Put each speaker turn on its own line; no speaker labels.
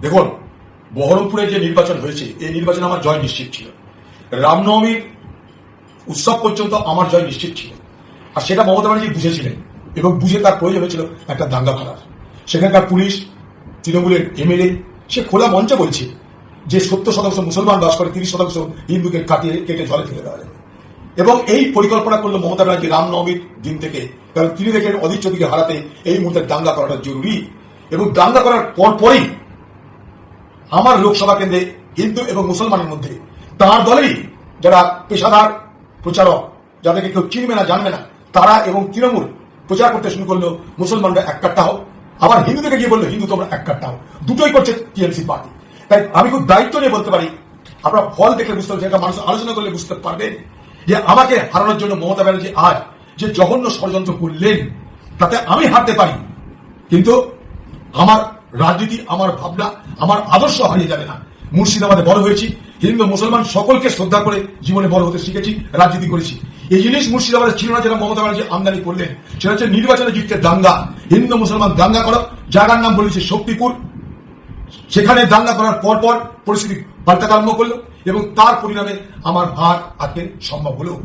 দেখুন, বহরমপুরে যে নির্বাচন হয়েছে, এই নির্বাচনে আমার জয় নিশ্চিত ছিল। রামনবমীর উৎসব পর্যন্ত আমার জয় নিশ্চিত ছিল। আর সেটা মমতা ব্যানার্জি বুঝেছিলেন এবং বুঝে তার প্রয়োজন হয়েছিল একটা দাঙ্গা করার সেখানকার পুলিশ, তৃণমূলের এমএলএ, সে খোলা মঞ্চে বলছে যে সত্তর শতাংশ মুসলমান বাস করে, তিরিশ শতাংশ হিন্দুকে কাটিয়ে কেটে জলে ফেলে দেওয়া যাবে। এবং এই পরিকল্পনা করল মমতা ব্যানার্জি রামনবমীর দিন থেকে। কারণ তিনি দেখেন অধীর চৌধুরীকে হারাতে এই মুহূর্তে দাঙ্গা করাটা জরুরি। এবং দাঙ্গা করার পর পরই আমার লোকসভা কেন্দ্রে হিন্দু এবং মুসলমানের মধ্যে, তার দলেরই যারা পেশাদার প্রচারক, যাদেরকে কেউ চিনবে না, জানবে না, তারা এবং তৃণমূল প্রচার করতে শুরু করল মুসলমানরা এক হোক আবার হিন্দুদেরকে গিয়ে বলল, হিন্দু, তোমরা এক হোক দুটোই করছে টিএমসি পার্টি। তাই আমি খুব দায়িত্ব নিয়ে বলতে পারি, আপনারা ফল দেখলে বুঝতে পারছেন এটা মানুষ আলোচনা করলে বুঝতে পারবেন, যে আমাকে হারানোর জন্য মমতা ব্যানার্জি আজ যে জঘন্য ষড়যন্ত্র করলেন, তাতে আমি হারতে পারি। কিন্তু আমার রাজনীতি, আমার ভাবনা আমার আদর্শ হারিয়ে যাবে না। মুর্শিদাবাদে বড় হয়েছি, হিন্দু, মুসলমান সকলকে শ্রদ্ধা করে জীবনে বড় হতে শিখেছি, রাজনীতি করেছি। এই জিনিস মুর্শিদাবাদে ছিল না যেটা মমতা ব্যানার্জি আমদানি করলেন। সেটা হচ্ছে নির্বাচনে জিততে দাঙ্গা। হিন্দু, মুসলমান দাঙ্গা করো। জায়গার নাম বলেছে শক্তিপুর, সেখানে দাঙ্গা করার পর পর পরিস্থিতি আরম্ভ করল এবং তার পরিণামে আমার ভার আজকে সম্ভব হলো।